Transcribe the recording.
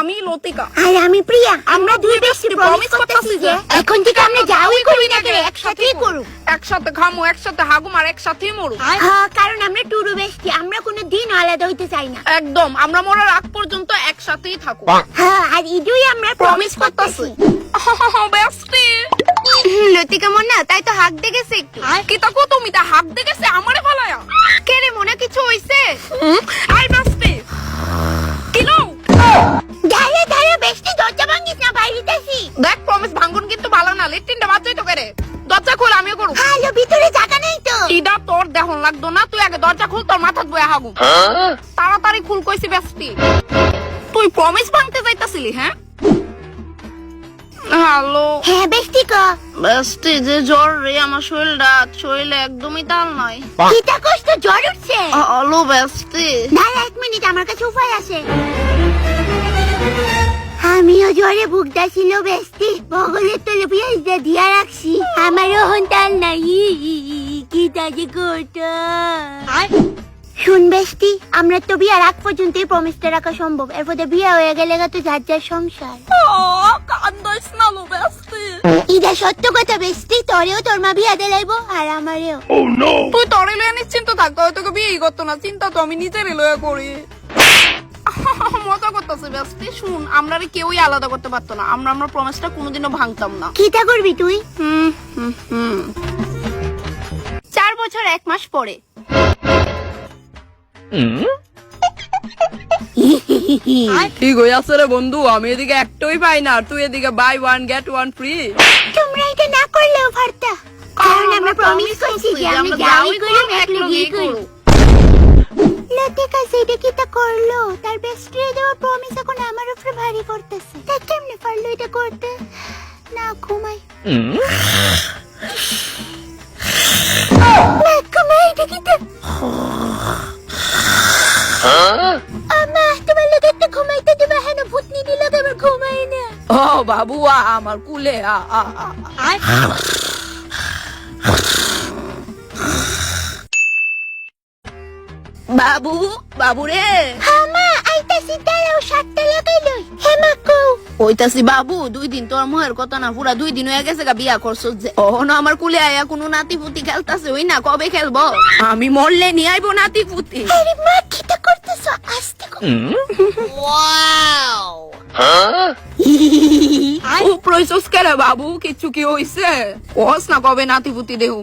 আমি লতিকা। আর আমি প্রিয়া। আমরা দুই বেশি প্রমিস করতেছি যে এখন থেকে আমরা যাওই করি না কেন একসাথেই করু একসাথে খামু একসাথে হাগুম আর একসাথেই মরু হ্যাঁ কারণ আমরা টুরু বেশি আমরা কোনো দিন আলাদা হইতে চাই না। একদম আমরা মরার আগ পর্যন্ত একসাথেই থাকো হ্যাঁ আর ইদুই আমরা প্রমিস করতেছি। বেস্টি লতিকা মনে তাই তো হাক দে গেছে একটু কি তাকো তুমি তা হাক দেখেছে আমারে ফালায়া। কে রে মনে কিছু হইছে? লাগতো না তুই আগে দরজা খুল তোর মাথাত বয়া হাগু। তাড়াতাড়ি খুল কইছি বেস্টি তুই প্রমিস ভাঙতে যাইতাছিলি হ্যাঁ? হ্যালো। হ্যাঁ বেশি ক। বেস্টি যে জ্বর রে আমার শরীরটা শরীরে একদমই তাল নয় কিতা কষ্ট জ্বর উঠছে? হ্যালো বেস্টি দাঁড়া এক মিনিট আমার কাছে উপায় আছে। আমিও জ্বরে ভুগতা ছিল বেস্তি বগলের তলে পেঁয়াজ দিয়ে দিয়া রাখছি। আমারও হন্তাল নাই কি তাকে শুন বেস্তি আমরা তো বিয়ার আগ পর্যন্তই প্রমিসটা রাখা সম্ভব। এরপরে বিয়া হয়ে গেলে তো যার যার সংসার। কান্দাইস না লো বেস্টি। ইদা সত্য কথা বেস্তি তোরেও তোর মা বিয়া দিলাইবো আর আমারেও। তুই তরে লয়ে নিশ্চিন্ত থাকতো হয়তো তোকে বিয়েই করতো না চিন্তা তো আমি নিজেরই লয়ে করি। মজা করতেছে বেস্টি শুন আমরা রে কেউই আলাদা করতে পারতো না আমরা আমরা প্রমিসটা কোনোদিনও ভাঙতাম না। কিতা করবি তুই? হুম হুম হুম। চার এক মাস পরে। ঠিক হয়ে আছে রে বন্ধু আমি এদিকে একটাই পাই না তুই এদিকে buy one get one free তোমরা এটা না করলেও পারতা কারণ আমরা প্রমিস করছি যে আমরা লতিকা সেটা কি তা করল? তার বেস্ট ফ্রেন্ড দেওয়া প্রমিস এখন আমার উপরে ভারী পড়তেছে তা কেমনে পারল এটা করতে? না ঘুমাই। আমা তোমার লোক একটা ঘুমাইতে দিবা ভূতনি দিল আমার ঘুমাই না ও বাবু আ আমার কুলে আ আ। বাবু বাবু রে। হামা আইতাছি দাঁড়াও সাতটা লাগাইলো হেমা কও ওইতাছি বাবু দুই দিন তোর মুহের কথা না পুরা দুই দিন হয়ে গেছে গা বিয়া করছ যে। আমার কুলে আয়া কোনো নাতি পুতি খেলতাছে ওই না কবে খেলব? আমি মরলে নিয়ে আইবো নাতি পুতি মা কও খুব বাবু কিছু কি হইছে কস না কবে নাতি পুতি দেহু